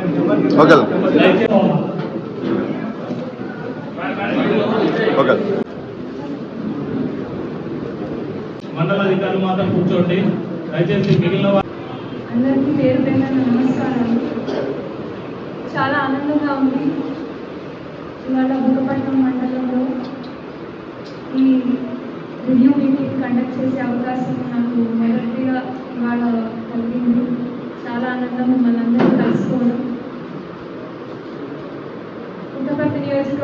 Okay okay మండల అధికారులు మాత్రం కూర్చోండి. దయచేసి మిగిలిన వారు అందరికీ పేరు పేరున నమస్కారాలు చాలా ఆనందంగా ఉంది. ఇవాళ బుక్కపట్నం మండలంలో ఈ రివ్యూ మీటింగ్ కండక్ట్ చేసే అవకాశం నాకు మొదటిగా ఇవాళ కలిగింది.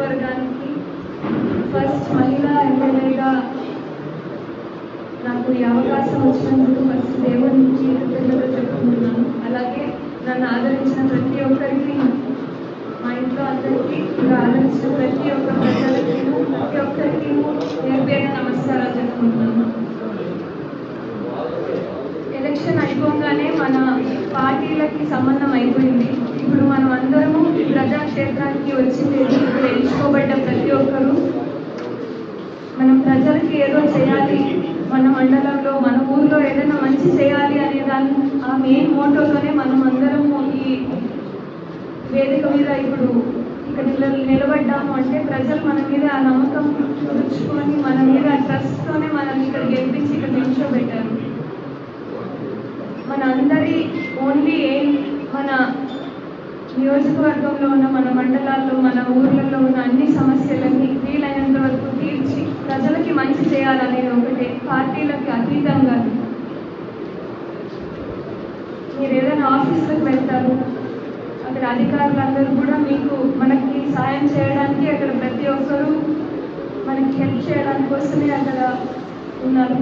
నియోజకవర్గానికి ఫస్ట్ మహిళా ఎమ్మెల్యేగా నాకు ఈ అవకాశం వచ్చినందుకు ఫస్ట్ దేవునికి కృతజ్ఞతలు చెప్పుకుంటున్నాను. అలాగే నన్ను ఆదరించిన ప్రతి ఒక్కరికి మా ఇంట్లో అందరికీ ఇలా ఆదరించిన ప్రతి ఒక్క ప్రజలకి ప్రతి ఒక్కరికి పేరు నమస్కారాలు చెప్పుకుంటున్నాను. ఎలక్షన్ అయిపోగానే మన పార్టీలకి సంబంధం అయిపోయింది. ఇప్పుడు మనం అందరము ప్రజాక్షేత్రానికి వచ్చింది ఇప్పుడు ఎంచుకోబడ్డ ప్రతి ఒక్కరూ మనం ప్రజలకి ఏదో చేయాలి. మన మండలంలో మన ఊర్లో ఏదైనా మంచి చేయాలి అనే దాని ఆ మెయిన్ మోటోతోనే మనం అందరము ఈ వేదిక మీద ఇప్పుడు ఇక్కడ నిలబడ్డాము. అంటే ప్రజలు మన మీద ఆ నమ్మకం ఉంచుకొని మన మీద ట్రస్ట్తోనే మనల్ని ఇక్కడ గెలిపించి ఇక్కడ నిల్చోబెట్టారు. మన అందరి ఓన్లీ ఏం మన నియోజకవర్గంలో ఉన్న మన మండలాల్లో మన ఊర్లలో ఉన్న అన్ని సమస్యలన్నీ వీలైనంత వరకు తీర్చి ప్రజలకి మంచి చేయాలనేది ఒకటే పార్టీలకి అతీతంగా మీరు ఏదైనా ఆఫీస్లకు వెళ్తారు అక్కడ అధికారులందరూ కూడా మీకు మనకి సాయం చేయడానికి అక్కడ ప్రతి ఒక్కరూ మనకి హెల్ప్ చేయడానికి కోసమే అక్కడ ఉన్నారు.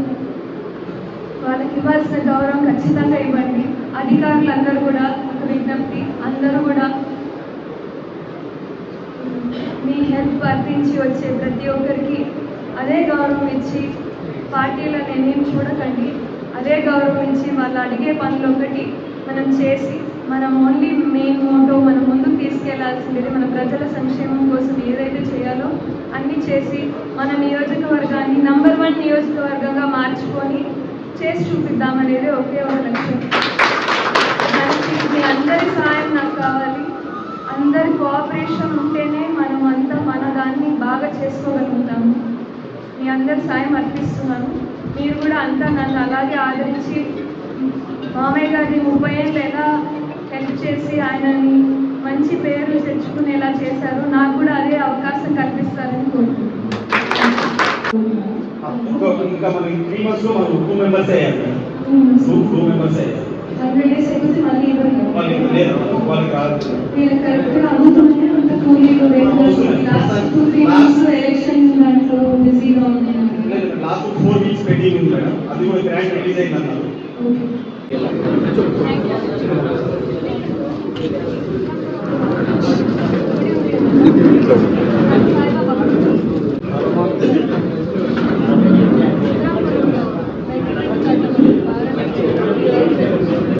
వాళ్ళకి ఇవ్వాల్సిన గౌరవం ఖచ్చితంగా ఇవ్వండి. అధికారులందరూ కూడా ఒక విజ్ఞప్తి అందరూ కూడా మీ హెల్ప్ అర్థించి వచ్చే ప్రతి ఒక్కరికి అదే గౌరవం ఇచ్చి పార్టీలను చూడకండి. అదే గౌరవించి వాళ్ళు అడిగే పనులు ఒకటి మనం చేసి మనం ఓన్లీ మెయిన్ మోటో మనం ముందుకు తీసుకెళ్ళాల్సింది మన ప్రజల సంక్షేమం కోసం ఏదైతే చేయాలో అన్నీ చేసి మన నియోజకవర్గాన్ని నంబర్ వన్ నియోజకవర్గంగా మార్చుకొని చేసి చూపిద్దామనేది ఒకే ఒక లక్ష్యం. దానికి మీ అందరి సహాయం నాకు కావాలి. అందరి కోఆపరేషన్ ఉంటేనే మనం అంతా మన దాన్ని బాగా చేసుకోగలుగుతాము మీ సాయం అర్పిస్తున్నాను మీరు కూడా అంతా నన్ను అలాగే ఆదరించి మామయ్య గారిని ముప్పై ఏళ్ళు ఎలా హెల్ప్ చేసి ఆయనని మంచి పేర్లు తెచ్చుకునేలా చేశారు నాకు కూడా అదే అవకాశం కల్పిస్తారని కోరుకుంటున్నాను ఇంకో ఇంకా మనకి త్రీ మంత్స్ లో మనకు టూ మెంబర్స్ అయ్యారు టూ టూ మెంబర్స్ అయ్యారు హండ్రెడ్ డేస్ అయిపోతే మళ్ళీ వాళ్ళకి ఇవ్వరు లేదు వాళ్ళకి రాదు వీళ్ళకి కరెక్ట్గా అమ్ముతుంటే అంత కూలీలు last two three months election దాంట్లో బిజీగా ఉన్నాను లాస్ట్ ఫోర్ వీక్స్ పెండింగ్ ఉంది మేడం అది కూడా గ్రాండ్ రిలీజ్ అయింది